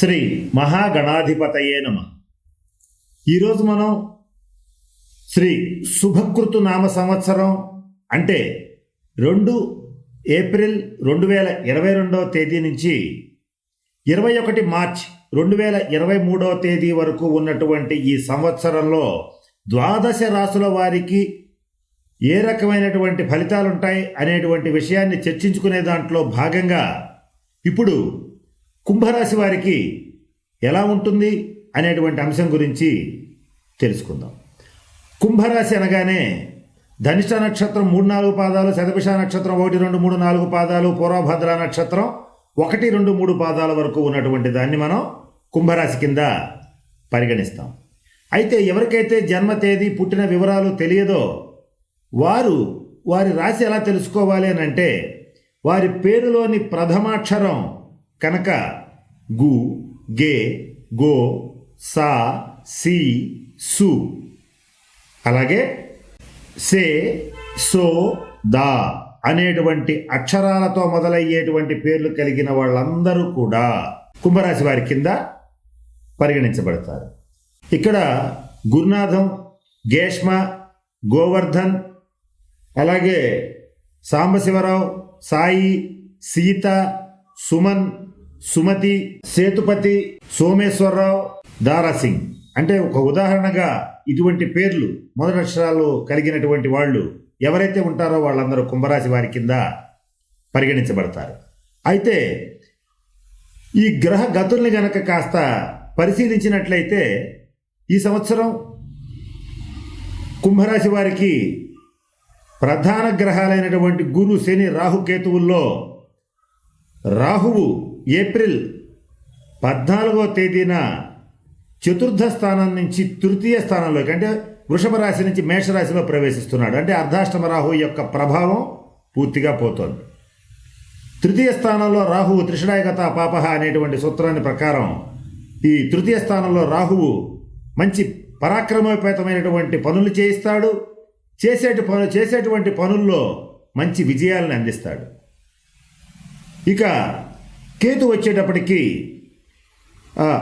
శ్రీ మహాగణాధిపతయే నమ. ఈరోజు మనం శ్రీ శుభకృతు నామ సంవత్సరం అంటే రెండు ఏప్రిల్ రెండు వేల ఇరవై రెండవ తేదీ నుంచి ఇరవై ఒకటి మార్చ్ రెండు వేల ఇరవై మూడవ తేదీ వరకు ఉన్నటువంటి ఈ సంవత్సరంలో ద్వాదశ రాసుల వారికి ఏ రకమైనటువంటి ఫలితాలు ఉంటాయి అనేటువంటి విషయాన్ని చర్చించుకునే దాంట్లో భాగంగా ఇప్పుడు కుంభరాశి వారికి ఎలా ఉంటుంది అనేటువంటి అంశం గురించి తెలుసుకుందాం. కుంభరాశి అనగానే ధనిష్ట నక్షత్రం మూడు నాలుగు పాదాలు శతభిష నక్షత్రం ఒకటి రెండు మూడు నాలుగు పాదాలు పూర్వభద్ర నక్షత్రం ఒకటి రెండు మూడు పాదాల వరకు ఉన్నటువంటి దాన్ని మనం కుంభరాశి కింద పరిగణిస్తాం. అయితే ఎవరికైతే జన్మ తేదీ పుట్టిన వివరాలు తెలియదో వారు వారి రాశి ఎలా తెలుసుకోవాలి అని అంటే వారి పేరులోని ప్రథమాక్షరం కనుక గు గే గో సా సి సు. అలాగే సే సో దా అనేటువంటి అక్షరాలతో మొదలయ్యేటువంటి పేర్లు కలిగిన వాళ్ళందరూ కూడా కుంభరాశి వారి కింద పరిగణించబడతారు. ఇక్కడ గురునాథం గేష్మ గోవర్ధన్ అలాగే సాంబశివరావు సాయి సీత సుమన్ సుమతి సేతుపతి సోమేశ్వరరావు దారాసింగ్. అంటే ఒక ఉదాహరణగా ఇటువంటి పేర్లు మొదటి అక్షరాలు కలిగినటువంటి వాళ్ళు ఎవరైతే ఉంటారో వాళ్ళందరూ కుంభరాశి వారి కింద పరిగణించబడతారు. అయితే ఈ గ్రహ గతుల్ని గనక కాస్త పరిశీలించినట్లయితే ఈ సంవత్సరం కుంభరాశి వారికి ప్రధాన గ్రహాలైనటువంటి గురు శని రాహుకేతువుల్లో రాహువు ఏప్రిల్ పద్నాలుగో తేదీన చతుర్థ స్థానం నుంచి తృతీయ స్థానంలోకి అంటే వృషభ రాశి నుంచి మేషరాశిలో ప్రవేశిస్తున్నాడు. అంటే అర్ధాష్టమ రాహు యొక్క ప్రభావం పూర్తిగా పోతోంది. తృతీయ స్థానంలో రాహువు త్రిషడాయగత పాప అనేటువంటి సూత్రాన్ని ప్రకారం ఈ తృతీయ స్థానంలో రాహువు మంచి పరాక్రమోపేతమైనటువంటి పనులు చేయిస్తాడు. చేసేటి పను చేసేటువంటి పనుల్లో మంచి విజయాలను అందిస్తాడు. ఇక కేతు వచ్చేటప్పటికి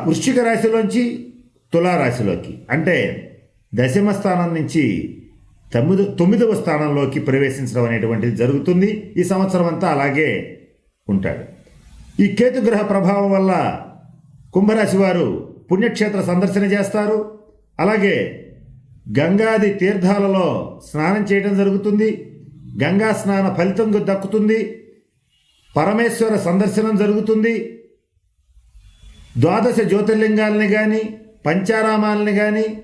వృశ్చిక రాశిలోంచి తులారాశిలోకి అంటే దశమ స్థానం నుంచి తొమ్మిది తొమ్మిదవ స్థానంలోకి ప్రవేశించడం అనేటువంటిది జరుగుతుంది. ఈ సంవత్సరం అంతా అలాగే ఉంటాడు. ఈ కేతుగ్రహ ప్రభావం వల్ల కుంభరాశి వారు పుణ్యక్షేత్ర సందర్శన చేస్తారు. అలాగే గంగాది తీర్థాలలో స్నానం చేయడం జరుగుతుంది. గంగా స్నాన ఫలితం దక్కుతుంది. పరమేశ్వర సందర్శనం జరుగుతుంది. ద్వాదశ జ్యోతిర్లింగాలని కానీ పంచారామాలని కానీ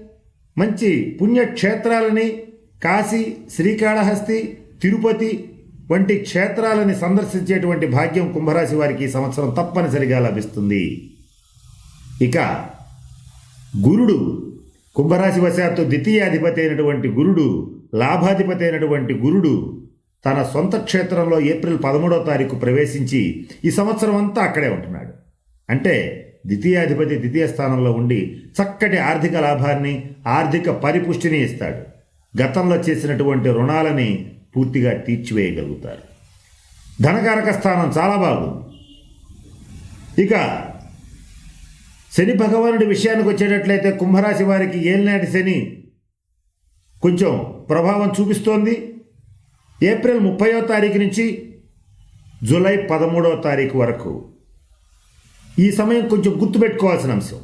మంచి పుణ్యక్షేత్రాలని కాశీ శ్రీకాళహస్తి తిరుపతి వంటి క్షేత్రాలని సందర్శించేటువంటి భాగ్యం కుంభరాశి వారికి ఈ సంవత్సరం తప్పనిసరిగా లభిస్తుంది. ఇక గురుడు కుంభరాశి వశాత్తు ద్వితీయాధిపతి అయినటువంటి గురుడు లాభాధిపతి అయినటువంటి గురుడు తన సొంత క్షేత్రంలో ఏప్రిల్ పదమూడవ తారీఖు ప్రవేశించి ఈ సంవత్సరం అంతా అక్కడే ఉంటున్నాడు. అంటే ద్వితీయాధిపతి ద్వితీయ స్థానంలో ఉండి చక్కటి ఆర్థిక లాభాన్ని ఆర్థిక పరిపుష్టిని ఇస్తాడు. గతంలో చేసినటువంటి రుణాలని పూర్తిగా తీర్చివేయగలుగుతారు ధనకారక స్థానం చాలా బాగుంది. ఇక శని భగవానుడి విషయానికి వచ్చేటట్లయితే కుంభరాశి వారికి ఏలినాటి శని కొంచెం ప్రభావం చూపిస్తోంది. ఏప్రిల్ ముప్పయో తారీఖు నుంచి జూలై పదమూడవ తారీఖు వరకు. ఈ సమయం కొంచెం గుర్తుపెట్టుకోవాల్సిన అంశం.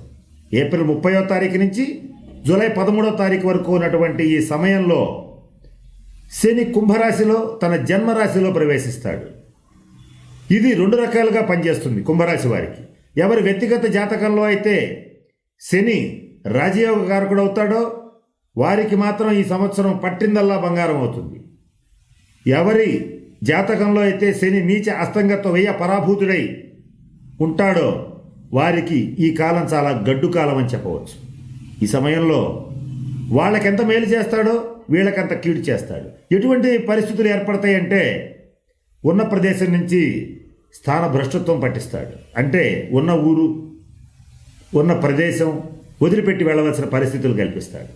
ఏప్రిల్ ముప్పయో తారీఖు నుంచి జూలై పదమూడో తారీఖు వరకు ఉన్నటువంటి ఈ సమయంలో శని కుంభరాశిలో తన జన్మరాశిలో ప్రవేశిస్తాడు. ఇది రెండు రకాలుగా పనిచేస్తుంది కుంభరాశి వారికి. ఎవరి వ్యక్తిగత జాతకంలో అయితే శని రాజయోగ కారకుడు అవుతాడో వారికి మాత్రం ఈ సంవత్సరం పట్టిందల్లా బంగారం అవుతుంది. ఎవరి జాతకంలో అయితే శని నీచ అస్తంగత్వ వెయ్య పరాభూతుడై ఉంటాడో వారికి ఈ కాలం చాలా గడ్డు కాలం అని చెప్పవచ్చు. ఈ సమయంలో వాళ్ళకెంత మేలు చేస్తాడో వీళ్ళకంత కీడు చేస్తాడు. ఎటువంటి పరిస్థితులు ఏర్పడతాయంటే ఉన్న ప్రదేశం నుంచి స్థాన భ్రష్టత్వం పట్టిస్తాడు. అంటే ఉన్న ఊరు ఉన్న ప్రదేశం వదిలిపెట్టి వెళ్ళవలసిన పరిస్థితులు కల్పిస్తాడు.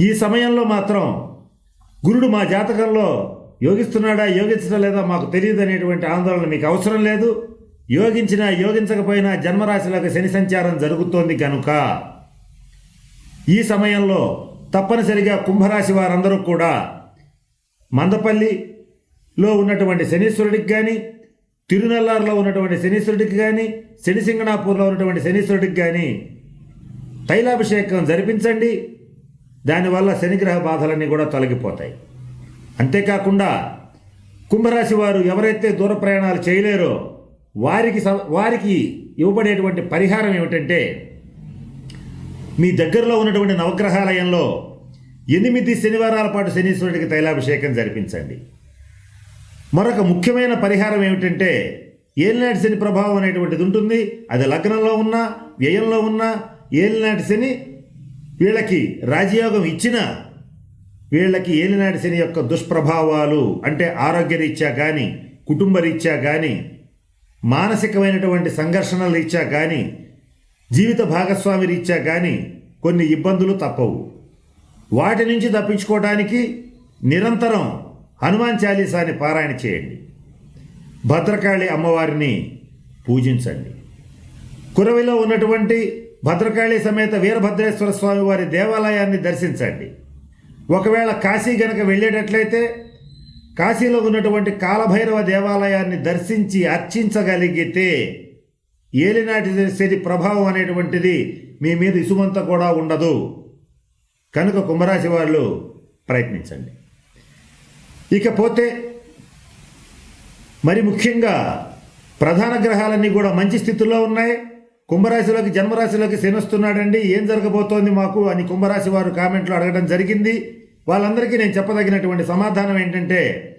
ఈ సమయంలో మాత్రం గురుడు మా జాతకంలో యోగిస్తున్నాడా యోగించడం లేదా మాకు తెలియదు అనేటువంటి ఆందోళన మీకు అవసరం లేదు. యోగించినా యోగించకపోయినా జన్మరాశిలోకి శని సంచారం జరుగుతోంది కనుక ఈ సమయంలో తప్పనిసరిగా కుంభరాశి వారందరూ కూడా మందపల్లిలో ఉన్నటువంటి శనీశ్వరుడికి కానీ తిరునల్లారులో ఉన్నటువంటి శనీశ్వరుడికి కానీ శనిసింగణాపూర్లో ఉన్నటువంటి శనీశ్వరుడికి కానీ తైలాభిషేకం జరిపించండి. దానివల్ల శనిగ్రహ బాధలన్నీ కూడా తొలగిపోతాయి. అంతేకాకుండా కుంభరాశి వారు ఎవరైతే దూర ప్రయాణాలు చేయలేరో వారికి స- వారికి ఇవ్వబడేటువంటి పరిహారం ఏమిటంటే మీ దగ్గరలో ఉన్నటువంటి నవగ్రహాలయంలో ఎనిమిది శనివారాల పాటు శనీశ్వరుడికి తైలాభిషేకం జరిపించండి. మరొక ముఖ్యమైన పరిహారం ఏమిటంటే ఏలినాటి శని ప్రభావం అనేటువంటిది ఉంటుంది. అది లగ్నంలో ఉన్నా వ్యయంలో ఉన్నా ఏలినాటి శని వీళ్ళకి రాజయోగం ఇచ్చినా వీళ్ళకి ఏలినాటి శని యొక్క దుష్ప్రభావాలు అంటే ఆరోగ్యరీత్యా కానీ కుటుంబ రీత్యా కానీ మానసికమైనటువంటి సంఘర్షణల రీత్యా కానీ జీవిత భాగస్వామి రీత్యా కానీ కొన్ని ఇబ్బందులు తప్పవు. వాటి నుంచి తప్పించుకోవడానికి నిరంతరం హనుమాన్ చాలీసాని పారాయణ చేయండి. భద్రకాళి అమ్మవారిని పూజించండి. కురవిలో ఉన్నటువంటి భద్రకాళి సమేత వీరభద్రేశ్వర స్వామి వారి దేవాలయాన్ని దర్శించండి. ఒకవేళ కాశీ గనక వెళ్ళేటట్లయితే కాశీలో ఉన్నటువంటి కాలభైరవ దేవాలయాన్ని దర్శించి అర్చించగలిగితే ఏలినాటి శని ప్రభావం అనేటువంటిది మీ మీద ఇసుమంతా కూడా ఉండదు. కనుక కుంభరాశి వాళ్ళు ప్రయత్నించండి. ఇకపోతే మరి ముఖ్యంగా ప్రధాన గ్రహాలన్నీ కూడా మంచి స్థితిలో ఉన్నాయి. కుంభరాశిలోకి జన్మరాశిలోకి శనిస్తున్నాడండి. ఏం జరగబోతోంది మాకు అని కుంభరాశి వారు కామెంట్లో అడగడం జరిగింది. వాళ్ళందరికీ నేను చెప్పదగినటువంటి సమాధానం ఏంటంటే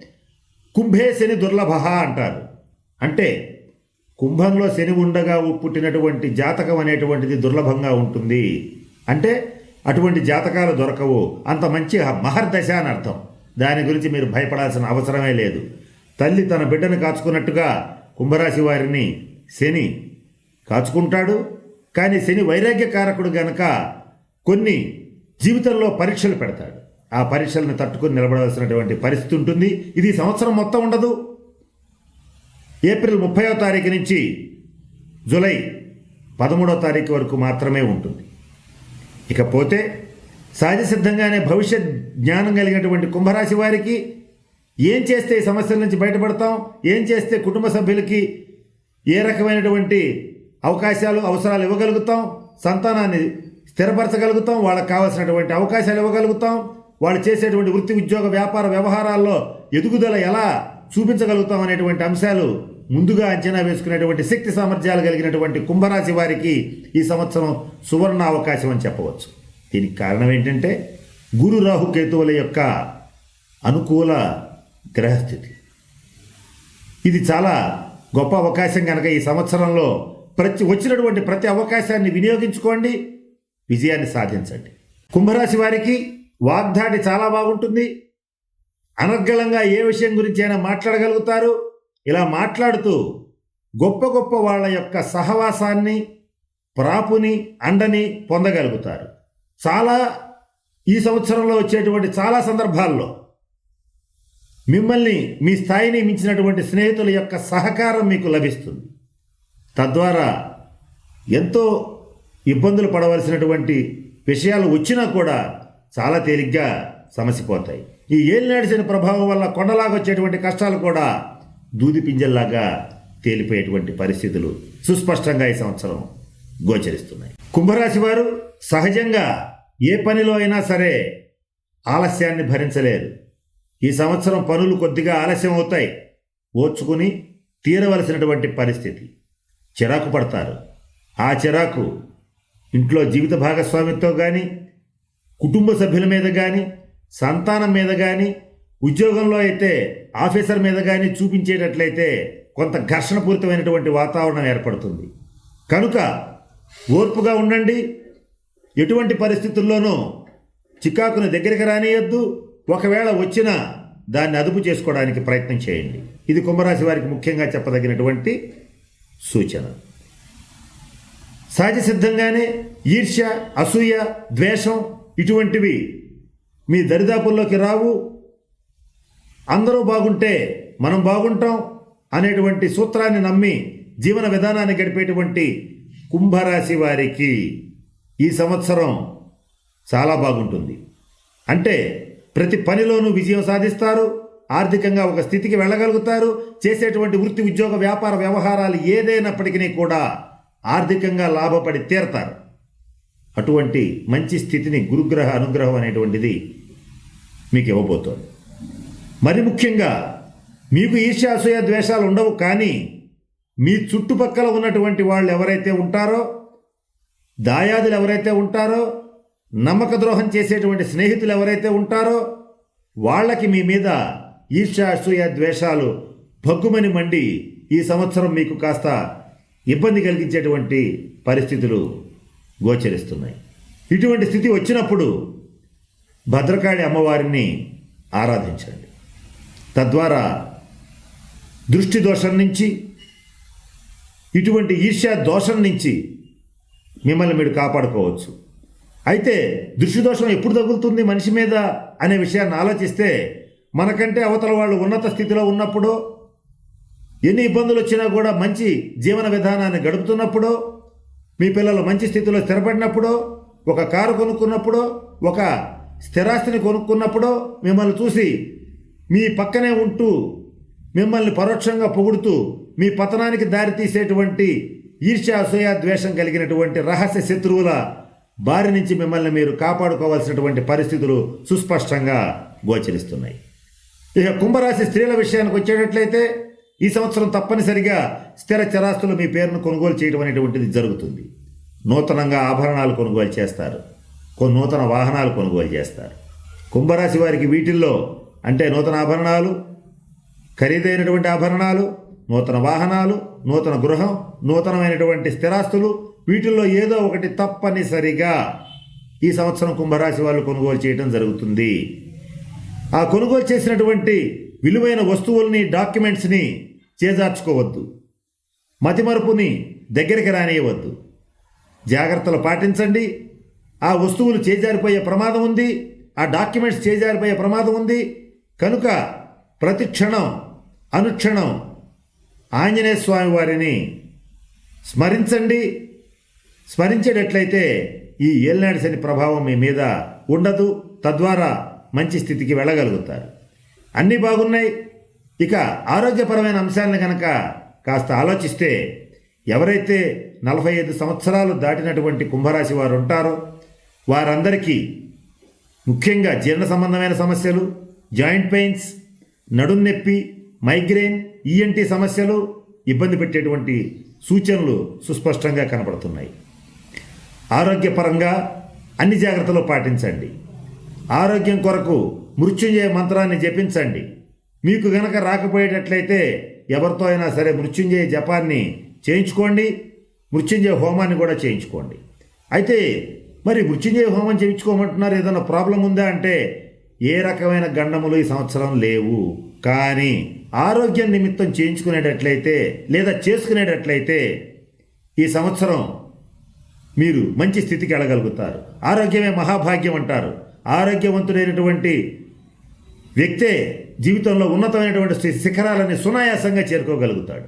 కుంభే శని దుర్లభ అంటారు. అంటే కుంభంలో శని ఉండగా పుట్టినటువంటి జాతకం అనేటువంటిది దుర్లభంగా ఉంటుంది. అంటే అటువంటి జాతకాలు దొరకవు. అంత మంచి మహర్దశ అని అర్థం. దాని గురించి మీరు భయపడాల్సిన అవసరమే లేదు. తల్లి తన బిడ్డను కాచుకున్నట్టుగా కుంభరాశి వారిని శని కాచుకుంటాడు. కానీ శని వైరాగ్యకారకుడు గనక కొన్ని జీవితంలో పరీక్షలు పెడతాడు. ఆ పరీక్షలను తట్టుకుని నిలబడాల్సినటువంటి పరిస్థితి ఉంటుంది. ఇది సంవత్సరం మొత్తం ఉండదు. ఏప్రిల్ ముప్పైవ తారీఖు నుంచి జూలై పదమూడో తారీఖు వరకు మాత్రమే ఉంటుంది. ఇకపోతే సహజ సిద్ధంగానే భవిష్యత్ జ్ఞానం కలిగినటువంటి కుంభరాశి వారికి ఏం చేస్తే ఈ సమస్యల నుంచి బయటపడతాం? ఏం చేస్తే కుటుంబ సభ్యులకి ఏ రకమైనటువంటి అవకాశాలు అవసరాలు ఇవ్వగలుగుతాం సంతానాన్ని స్థిరపరచగలుగుతాం వాళ్ళకి కావాల్సినటువంటి అవకాశాలు ఇవ్వగలుగుతాం వాళ్ళు చేసేటువంటి వృత్తి ఉద్యోగ వ్యాపార వ్యవహారాల్లో ఎదుగుదల ఎలా చూపించగలుగుతాం అనేటువంటి అంశాలు ముందుగా అంచనా వేసుకునేటువంటి శక్తి సామర్థ్యాలు కలిగినటువంటి కుంభరాశి వారికి ఈ సంవత్సరం సువర్ణ అవకాశం అని చెప్పవచ్చు. దీనికి కారణం ఏంటంటే గురు రాహు కేతువుల యొక్క అనుకూల గ్రహస్థితి. ఇది చాలా గొప్ప అవకాశం కనుక ఈ సంవత్సరంలో ప్రతి వచ్చినటువంటి ప్రతి అవకాశాన్ని వినియోగించుకోండి విజయాన్ని సాధించండి. కుంభరాశి వారికి వాగ్దాటి చాలా బాగుంటుంది. అనర్గళంగా ఏ విషయం గురించి అయినా మాట్లాడగలుగుతారు. ఇలా మాట్లాడుతూ గొప్ప గొప్ప వాళ్ళ యొక్క సహవాసాన్ని ప్రాపుని అండని పొందగలుగుతారు. చాలా ఈ సంవత్సరంలో వచ్చేటువంటి చాలా సందర్భాల్లో మిమ్మల్ని మీ స్థాయిని మించినటువంటి స్నేహితుల యొక్క సహకారం మీకు లభిస్తుంది. తద్వారా ఎంతో ఇబ్బందులు పడవలసినటువంటి విషయాలు వచ్చినా కూడా చాలా తేలిగ్గా సమసిపోతాయి. ఈ ఏలినాడిసిన ప్రభావం వల్ల కొండలాగా వచ్చేటువంటి కష్టాలు కూడా దూది పింజల్లాగా తేలిపోయేటువంటి పరిస్థితులు సుస్పష్టంగా ఈ సంవత్సరం గోచరిస్తున్నాయి. కుంభరాశి వారు సహజంగా ఏ పనిలో అయినా సరే ఆలస్యాన్ని భరించలేరు. ఈ సంవత్సరం పనులు కొద్దిగా ఆలస్యం అవుతాయి. ఓర్చుకుని తీరవలసినటువంటి పరిస్థితి. చిరాకు పడతారు. ఆ చిరాకు ఇంట్లో జీవిత భాగస్వామితో కానీ కుటుంబ సభ్యుల మీద కానీ సంతానం మీద కానీ ఉద్యోగంలో అయితే ఆఫీసర్ మీద కానీ చూపించేటట్లయితే కొంత ఘర్షణపూరితమైనటువంటి వాతావరణం ఏర్పడుతుంది. కనుక ఓర్పుగా ఉండండి. ఎటువంటి పరిస్థితుల్లోనూ చికాకుని దగ్గరికి రానియొద్దు. ఒకవేళ వచ్చినా దాన్ని అదుపు చేసుకోవడానికి ప్రయత్నం చేయండి. ఇది కుంభరాశి వారికి ముఖ్యంగా చెప్పదగినటువంటి సూచన. సహజ సిద్ధంగానే ఈర్ష్య అసూయ ద్వేషం ఇటువంటివి మీ దరిదాపుల్లోకి రావు. అందరూ బాగుంటే మనం బాగుంటాం అనేటువంటి సూత్రాన్ని నమ్మి జీవన విధానాన్ని గడిపేటువంటి కుంభరాశి వారికి ఈ సంవత్సరం చాలా బాగుంటుంది. అంటే ప్రతి పనిలోనూ విజయం సాధిస్తారు. ఆర్థికంగా ఒక స్థితికి వెళ్ళగలుగుతారు. చేసేటువంటి వృత్తి ఉద్యోగ వ్యాపార వ్యవహారాలు ఏదైనప్పటికీ కూడా ఆర్థికంగా లాభపడి తీరతారు. అటువంటి మంచి స్థితిని గురుగ్రహ అనుగ్రహం అనేటువంటిది మీకు ఇవ్వబోతోంది. మరి ముఖ్యంగా మీకు ఈర్ష్యాసూయ ద్వేషాలు ఉండవు కానీ మీ చుట్టుపక్కల ఉన్నటువంటి వాళ్ళు ఎవరైతే ఉంటారో దాయాదులు ఎవరైతే ఉంటారో నమ్మక ద్రోహం చేసేటువంటి స్నేహితులు ఎవరైతే ఉంటారో వాళ్ళకి మీ మీద ఈర్ష్యాసూయ ద్వేషాలు భగ్గుమని మండి ఈ సంవత్సరం మీకు కాస్త ఇబ్బంది కలిగించేటువంటి పరిస్థితులు గోచరిస్తున్నాయి. ఇటువంటి స్థితి వచ్చినప్పుడు భద్రకాళి అమ్మవారిని ఆరాధించండి. తద్వారా దృష్టి దోషం నుంచి ఇటువంటి ఈర్ష్యా దోషం నుంచి మిమ్మల్ని మీరు కాపాడుకోవచ్చు. అయితే దృష్టి దోషం ఎప్పుడు తగులుతుంది మనిషి మీద అనే విషయాన్ని ఆలోచిస్తే మనకంటే అవతల వాళ్ళు ఉన్నత స్థితిలో ఉన్నప్పుడు ఎన్ని ఇబ్బందులు వచ్చినా కూడా మంచి జీవన విధానాన్ని గడుపుతున్నప్పుడు మీ పిల్లలు మంచి స్థితిలో స్థిరపడినప్పుడు ఒక కారు కొనుక్కున్నప్పుడు ఒక స్థిరాస్తిని కొనుక్కున్నప్పుడు మిమ్మల్ని చూసి మీ పక్కనే ఉంటూ మిమ్మల్ని పరోక్షంగా పొగుడుతూ మీ పతనానికి దారితీసేటువంటి ఈర్ష్య అసూయ ద్వేషం కలిగినటువంటి రహస్య శత్రువుల బారి నుంచి మిమ్మల్ని మీరు కాపాడుకోవాల్సినటువంటి పరిస్థితులు సుస్పష్టంగా గోచరిస్తున్నాయి. ఇక కుంభరాశి స్త్రీల విషయానికి వచ్చేటట్లయితే ఈ సంవత్సరం తప్పనిసరిగా స్థిర చరాస్తులు మీ పేరును కొనుగోలు చేయడం అనేటువంటిది జరుగుతుంది. నూతనంగా ఆభరణాలు కొనుగోలు చేస్తారు. కొన్ని నూతన వాహనాలు కొనుగోలు చేస్తారు. కుంభరాశి వారికి వీటిల్లో అంటే నూతన ఆభరణాలు ఖరీదైనటువంటి ఆభరణాలు నూతన వాహనాలు నూతన గృహం నూతనమైనటువంటి స్థిరాస్తులు వీటిల్లో ఏదో ఒకటి తప్పనిసరిగా ఈ సంవత్సరం కుంభరాశి వాళ్ళు కొనుగోలు చేయడం జరుగుతుంది. ఆ కొనుగోలు చేసినటువంటి విలువైన వస్తువుల్ని డాక్యుమెంట్స్ని చేజార్చుకోవద్దు. మతిమరుపుని దగ్గరికి రానియవద్దు. జాగ్రత్తలు పాటించండి. ఆ వస్తువులు చేజారిపోయే ప్రమాదం ఉంది. ఆ డాక్యుమెంట్స్ చేజారిపోయే ప్రమాదం ఉంది. కనుక ప్రతి క్షణం అనుక్షణం ఆంజనేయ స్వామి వారిని స్మరించండి. స్మరించేటట్లయితే ఈ ఏలినాడు శని ప్రభావం మీ మీద ఉండదు. తద్వారా మంచి స్థితికి వెళ్ళగలుగుతారు. అన్నీ బాగున్నాయి. ఇక ఆరోగ్యపరమైన అంశాలను కనుక కాస్త ఆలోచిస్తే ఎవరైతే నలభై ఐదు సంవత్సరాలు దాటినటువంటి కుంభరాశి వారు ఉంటారో వారందరికీ ముఖ్యంగా జీర్ణ సంబంధమైన సమస్యలు జాయింట్ పెయిన్స్ నడుం నొప్పి మైగ్రేన్ ఈఎన్టీ సమస్యలు ఇబ్బంది పెట్టేటువంటి సూచనలు సుస్పష్టంగా కనపడుతున్నాయి. ఆరోగ్యపరంగా అన్ని జాగ్రత్తలు పాటించండి. ఆరోగ్యం కొరకు మృత్యుంజయ మంత్రాన్ని జపించండి. మీకు గనక రాకపోయేటట్లయితే ఎవరితో అయినా సరే మృత్యుంజయ జపాన్ని చేయించుకోండి. మృత్యుంజయ హోమాన్ని కూడా చేయించుకోండి. అయితే మరి మృత్యుంజయ హోమం చేయించుకోమంటున్నారు ఏదైనా ప్రాబ్లం ఉందా అంటే ఏ రకమైన గండములు ఈ సంవత్సరం లేవు. కానీ ఆరోగ్యం నిమిత్తం చేయించుకునేటట్లయితే లేదా చేసుకునేటట్లయితే ఈ సంవత్సరం మీరు మంచి స్థితికి వెళ్ళగలుగుతారు. ఆరోగ్యమే మహాభాగ్యం అంటారు. ఆరోగ్యవంతుడైనటువంటి వ్యక్తే జీవితంలో ఉన్నతమైనటువంటి శిఖరాలని సునాయాసంగా చేరుకోగలుగుతాడు.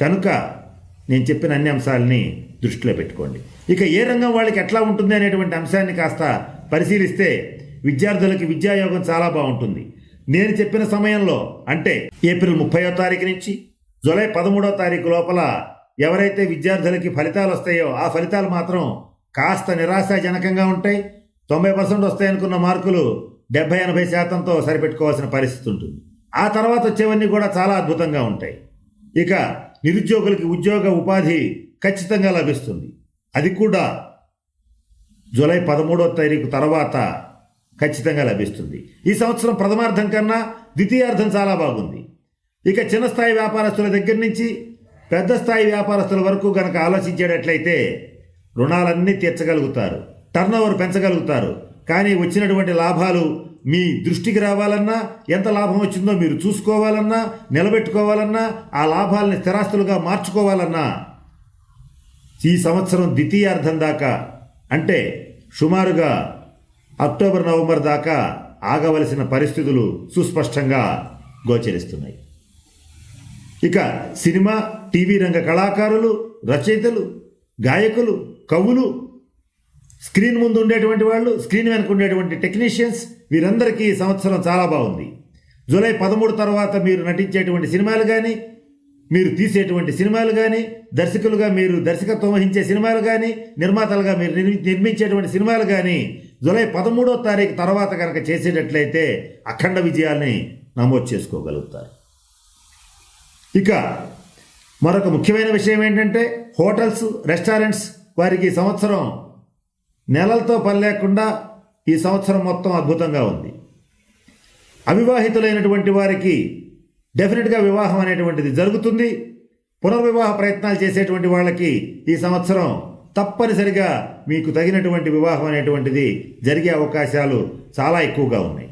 కనుక నేను చెప్పిన అన్ని అంశాలని దృష్టిలో పెట్టుకోండి. ఇక ఏ రంగం వాళ్ళకి ఎట్లా ఉంటుంది అనేటువంటి అంశాన్ని కాస్త పరిశీలిస్తే విద్యార్థులకి విద్యాయోగం చాలా బాగుంటుంది. నేను చెప్పిన సమయంలో అంటే ఏప్రిల్ ముప్పయో తారీఖు నుంచి జూలై పదమూడో తారీఖు లోపల ఎవరైతే విద్యార్థులకి ఫలితాలు వస్తాయో ఆ ఫలితాలు మాత్రం కాస్త నిరాశాజనకంగా ఉంటాయి. తొంభై పర్సెంట్ వస్తాయనుకున్న మార్కులు డెబ్బై ఎనభై శాతంతో సరిపెట్టుకోవాల్సిన పరిస్థితి ఉంటుంది. ఆ తర్వాత వచ్చేవన్నీ కూడా చాలా అద్భుతంగా ఉంటాయి. ఇక నిరుద్యోగులకి ఉద్యోగ ఉపాధి ఖచ్చితంగా లభిస్తుంది. అది కూడా జూలై పదమూడో తారీఖు తర్వాత ఖచ్చితంగా లభిస్తుంది. ఈ సంవత్సరం ప్రథమార్థం కన్నా ద్వితీయార్థం చాలా బాగుంది. ఇక చిన్న స్థాయి వ్యాపారస్తుల దగ్గర నుంచి పెద్ద స్థాయి వ్యాపారస్తుల వరకు గనక ఆలోచించేటట్లయితే రుణాలన్నీ తీర్చగలుగుతారు. టర్నోవర్ పెంచగలుగుతారు. కానీ వచ్చినటువంటి లాభాలు మీ దృష్టికి రావాలన్నా ఎంత లాభం వచ్చిందో మీరు చూసుకోవాలన్నా నిలబెట్టుకోవాలన్నా ఆ లాభాలని స్థిరాస్తులుగా మార్చుకోవాలన్నా ఈ సంవత్సరం ద్వితీయార్థం దాకా అంటే సుమారుగా అక్టోబర్ నవంబర్ దాకా ఆగవలసిన పరిస్థితులు సుస్పష్టంగా గోచరిస్తున్నాయి. ఇక సినిమా టీవీ రంగ కళాకారులు రచయితలు గాయకులు కవులు స్క్రీన్ ముందు ఉండేటువంటి వాళ్ళు స్క్రీన్ వెనక ఉండేటువంటి టెక్నీషియన్స్ వీరందరికీ ఈ సంవత్సరం చాలా బాగుంది. జూలై పదమూడు తర్వాత మీరు నటించేటువంటి సినిమాలు కానీ మీరు తీసేటువంటి సినిమాలు కానీ దర్శకులుగా మీరు దర్శకత్వం వహించే సినిమాలు కానీ నిర్మాతలుగా మీరు నిర్మి- నిర్మించేటువంటి సినిమాలు కానీ జూలై పదమూడో తారీఖు తర్వాత కనుక చేసేటట్లయితే అఖండ విజయాల్ని నమోదు చేసుకోగలుగుతారు. ఇక మరొక ముఖ్యమైన విషయం ఏంటంటే హోటల్స్ రెస్టారెంట్స్ వారికి సంవత్సరం నెలలతో పని లేకుండా ఈ సంవత్సరం మొత్తం అద్భుతంగా ఉంది. అవివాహితులైనటువంటి వారికి డెఫినెట్గా వివాహం అనేటువంటిది జరుగుతుంది. పునర్వివాహ ప్రయత్నాలు చేసేటువంటి వాళ్ళకి ఈ సంవత్సరం తప్పనిసరిగా మీకు తగినటువంటి వివాహం అనేటువంటిది జరిగే అవకాశాలు చాలా ఎక్కువగా ఉన్నాయి.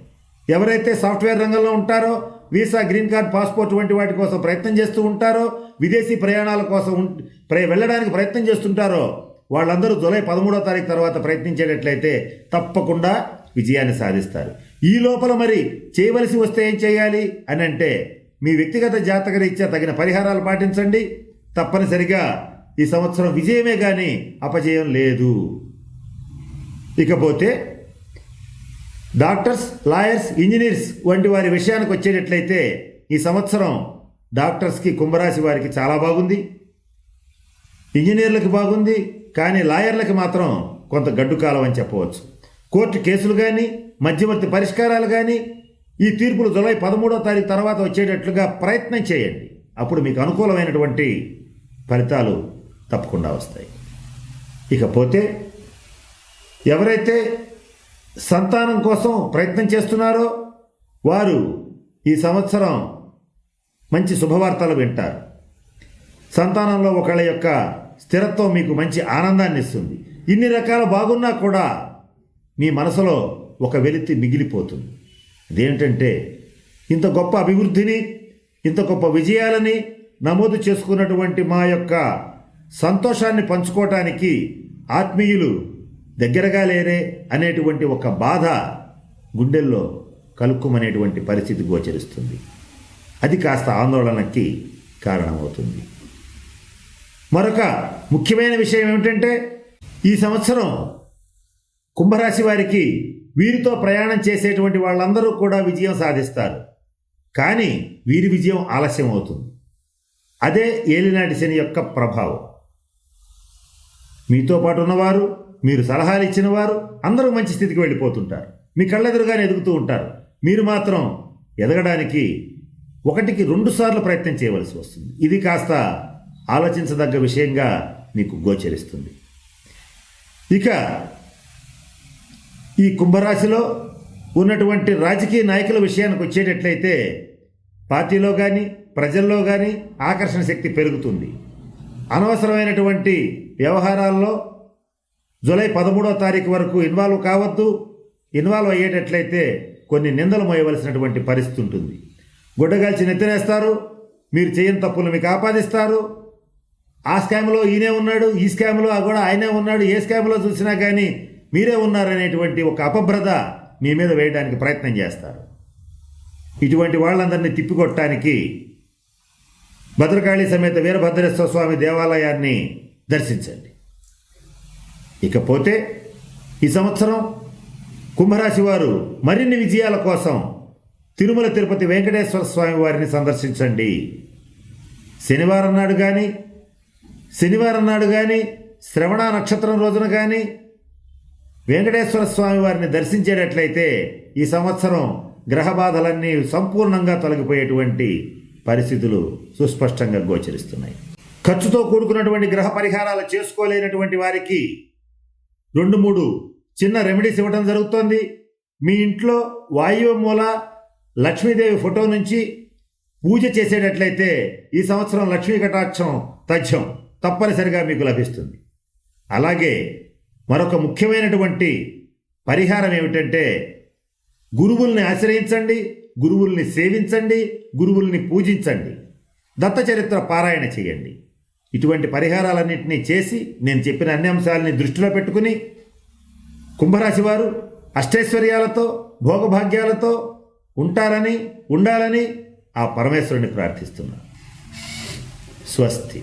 ఎవరైతే సాఫ్ట్వేర్ రంగంలో ఉంటారో వీసా గ్రీన్ కార్డ్ పాస్పోర్ట్ వంటి వాటి కోసం ప్రయత్నం చేస్తూ ఉంటారో విదేశీ ప్రయాణాల కోసం ఉం- ప్ర- వెళ్ళడానికి ప్రయత్నం చేస్తుంటారో వాళ్ళందరూ జూలై పదమూడో తారీఖు తర్వాత ప్రయత్నించేటట్లయితే తప్పకుండా విజయాన్ని సాధిస్తారు. ఈ లోపల మరి చేయవలసి వస్తే ఏం చేయాలి అని అంటే మీ వ్యక్తిగత జాతక రీత్యా తగిన పరిహారాలు పాటించండి. తప్పనిసరిగా ఈ సంవత్సరం విజయమే కానీ అపజయం లేదు. ఇకపోతే డాక్టర్స్ లాయర్స్ ఇంజనీర్స్ వంటి వారి విషయానికి వచ్చేటట్లయితే ఈ సంవత్సరం డాక్టర్స్కి కుంభరాశి వారికి చాలా బాగుంది. ఇంజనీర్లకు బాగుంది. కానీ లాయర్లకి మాత్రం కొంత గడ్డు కాలం అని చెప్పవచ్చు. కోర్టు కేసులు కానీ మధ్యవర్తి పరిష్కారాలు కానీ ఈ తీర్పులు జులై పదమూడో తారీఖు తర్వాత వచ్చేటట్లుగా ప్రయత్నం చేయండి. అప్పుడు మీకు అనుకూలమైనటువంటి ఫలితాలు తప్పకుండా వస్తాయి. ఇకపోతే ఎవరైతే సంతానం కోసం ప్రయత్నం చేస్తున్నారో వారు ఈ సంవత్సరం మంచి శుభవార్తలు వింటారు. సంతానంలో ఒకళ్ళ యొక్క స్థిరత్వం మీకు మంచి ఆనందాన్ని ఇస్తుంది. ఇన్ని రకాల బాగున్నా కూడా మీ మనసులో ఒక వెలితి మిగిలిపోతుంది. అదేంటంటే ఇంత గొప్ప అభివృద్ధిని ఇంత గొప్ప విజయాలని నమోదు చేసుకున్నటువంటి మా యొక్క సంతోషాన్ని పంచుకోవటానికి ఆత్మీయులు దగ్గరగా లేరే అనేటువంటి ఒక బాధ గుండెల్లో కలుక్కుమనేటువంటి పరిస్థితి గోచరిస్తుంది. అది కాస్త ఆందోళనకి కారణమవుతుంది. మరొక ముఖ్యమైన విషయం ఏమిటంటే ఈ సంవత్సరం కుంభరాశి వారికి వీరితో ప్రయాణం చేసేటువంటి వాళ్ళందరూ కూడా విజయం సాధిస్తారు. కానీ వీరి విజయం ఆలస్యం అవుతుంది. అదే ఏలినాటి శని యొక్క ప్రభావం. మీతో పాటు ఉన్నవారు మీరు సలహాలు ఇచ్చిన వారు అందరూ మంచి స్థితికి వెళ్ళిపోతుంటారు. మీ కళ్ళెదురుగానే ఎదుగుతూ ఉంటారు. మీరు మాత్రం ఎదగడానికి ఒకటికి రెండుసార్లు ప్రయత్నం చేయవలసి వస్తుంది. ఇది కాస్త ఆలోచించదగ్గ విషయంగా మీకు గోచరిస్తుంది. ఇక ఈ కుంభరాశిలో ఉన్నటువంటి రాజకీయ నాయకుల విషయానికి వచ్చేటట్లయితే పార్టీలో కానీ ప్రజల్లో కానీ ఆకర్షణ శక్తి పెరుగుతుంది. అనవసరమైనటువంటి వ్యవహారాల్లో జూలై పదమూడో తారీఖు వరకు ఇన్వాల్వ్ కావద్దు. ఇన్వాల్వ్ అయ్యేటట్లయితే కొన్ని నిందలు మోయవలసినటువంటి పరిస్థితి ఉంటుంది. గుడ్డగాల్చి నెత్తినేస్తారు. మీరు చేయని తప్పులు మీకు ఆపాదిస్తారు. ఆ స్కామ్లో ఈయనే ఉన్నాడు ఈ స్కామ్లో ఆ కూడా ఆయనే ఉన్నాడు ఏ స్కామ్లో చూసినా కానీ మీరే ఉన్నారనేటువంటి ఒక అపభ్రద మీ మీద వేయడానికి ప్రయత్నం చేస్తారు. ఇటువంటి వాళ్ళందరినీ తిప్పికొట్టడానికి భద్రకాళి సమేత వీరభద్రేశ్వర స్వామి దేవాలయాన్ని దర్శించండి. ఇకపోతే ఈ సంవత్సరం కుంభరాశి వారు మరిన్ని విజయాల కోసం తిరుమల తిరుపతి వెంకటేశ్వర స్వామి వారిని సందర్శించండి. శనివారం నాడు కానీ శనివారం నాడు కానీ శ్రవణ నక్షత్రం రోజున కానీ వెంకటేశ్వర స్వామి వారిని దర్శించేటట్లయితే ఈ సంవత్సరం గ్రహ బాధలన్నీ సంపూర్ణంగా తొలగిపోయేటువంటి పరిస్థితులు సుస్పష్టంగా గోచరిస్తున్నాయి. ఖర్చుతో కూడుకున్నటువంటి గ్రహ పరిహారాలు చేసుకోలేనటువంటి వారికి రెండు మూడు చిన్న రెమెడీస్ ఇవ్వడం జరుగుతోంది. మీ ఇంట్లో వాయువు మూల లక్ష్మీదేవి ఫోటో నుంచి పూజ చేసేటట్లయితే ఈ సంవత్సరం లక్ష్మీ కటాక్షం తథ్యం. తప్పనిసరిగా మీకు లభిస్తుంది. అలాగే మరొక ముఖ్యమైనటువంటి పరిహారం ఏమిటంటే గురువుల్ని ఆశ్రయించండి గురువుల్ని సేవించండి గురువుల్ని పూజించండి. దత్త చరిత్ర పారాయణ చేయండి. ఇటువంటి పరిహారాలన్నింటినీ చేసి నేను చెప్పిన అన్ని అంశాలని దృష్టిలో పెట్టుకుని కుంభరాశి వారు అష్టైశ్వర్యాలతో భోగభాగ్యాలతో ఉంటారని ఉండాలని ఆ పరమేశ్వరుని ప్రార్థిస్తున్నాను. స్వస్తి.